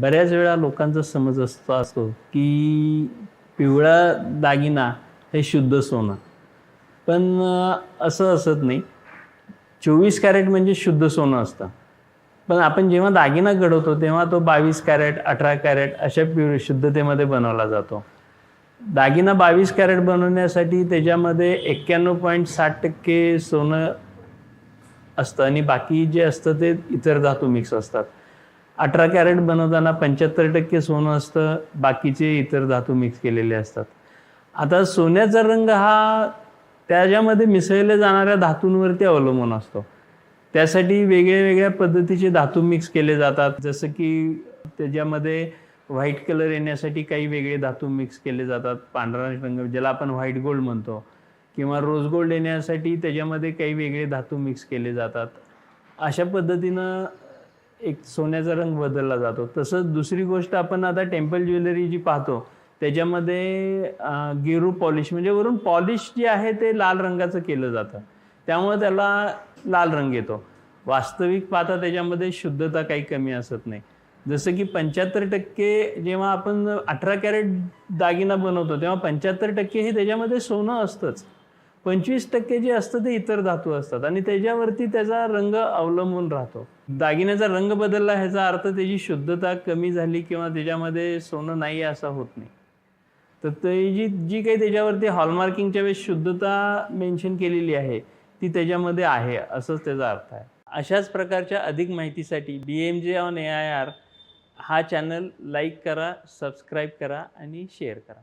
बऱ्याच वेळा लोकांचा समज असतो असतो की पिवळा दागिना हे शुद्ध सोनं. पण असं असत नाही. चोवीस कॅरेट म्हणजे शुद्ध सोनं असतं. पण आपण जेव्हा दागिना घडवतो तेव्हा तो बावीस कॅरेट अठरा कॅरेट अशा पिवळ शुद्धतेमध्ये बनवला जातो. दागिना बावीस कॅरेट बनवण्यासाठी त्याच्यामध्ये एक्क्याण्णव पॉईंट साठ टक्के सोनं असतं आणि बाकी जे असतं ते इतर धातू मिक्स असतात. अठरा कॅरेट बनवताना पंच्याहत्तर टक्के सोनं असतं बाकीचे इतर धातू मिक्स केलेले असतात. आता सोन्याचा रंग हा त्याच्यामध्ये मिसळल्या जाणाऱ्या धातूंवरती अवलंबून असतो. त्यासाठी वेगळ्या वेगळ्या पद्धतीचे धातू मिक्स केले जातात. जसं की त्याच्यामध्ये व्हाईट कलर येण्यासाठी काही वेगळे धातू मिक्स केले जातात. पांढरा रंग ज्याला आपण व्हाईट गोल्ड म्हणतो. किंवा रोज गोल्ड येण्यासाठी त्याच्यामध्ये काही वेगळे धातू मिक्स केले जातात. अशा पद्धतीनं एक सोन्याचा रंग बदलला जातो. तसंच दुसरी गोष्ट आपण आता टेम्पल ज्वेलरी जी पाहतो त्याच्यामध्ये गेरू पॉलिश म्हणजे वरून पॉलिश जे आहे ते लाल रंगाचं केलं जातं. त्यामुळे त्याला लाल रंग येतो. वास्तविक पाहता त्याच्यामध्ये शुद्धता काही कमी असत नाही. जसं की पंच्याहत्तर टक्के जेव्हा आपण अठरा कॅरेट दागिना बनवतो तेव्हा पंच्याहत्तर टक्के हे त्याच्यामध्ये सोनं असतंच. पंचवीस टक्के जे असतं ते इतर धातू असतात. आणि त्याच्यावरती त्याचा रंग अवलंबून राहतो. दागिन्याचा रंग बदलला ह्याचा अर्थ त्याची शुद्धता कमी झाली किंवा त्याच्यामध्ये सोनं नाही असं होत नाही. तर ते जी जी काही त्याच्यावरती हॉलमार्किंगच्या वेळेस शुद्धता मेन्शन केलेली आहे ती त्याच्यामध्ये आहे असंच त्याचा अर्थ आहे. अशाच प्रकारच्या अधिक माहितीसाठी B M J on A I R हा चॅनल लाईक करा सबस्क्राईब करा आणि शेअर करा.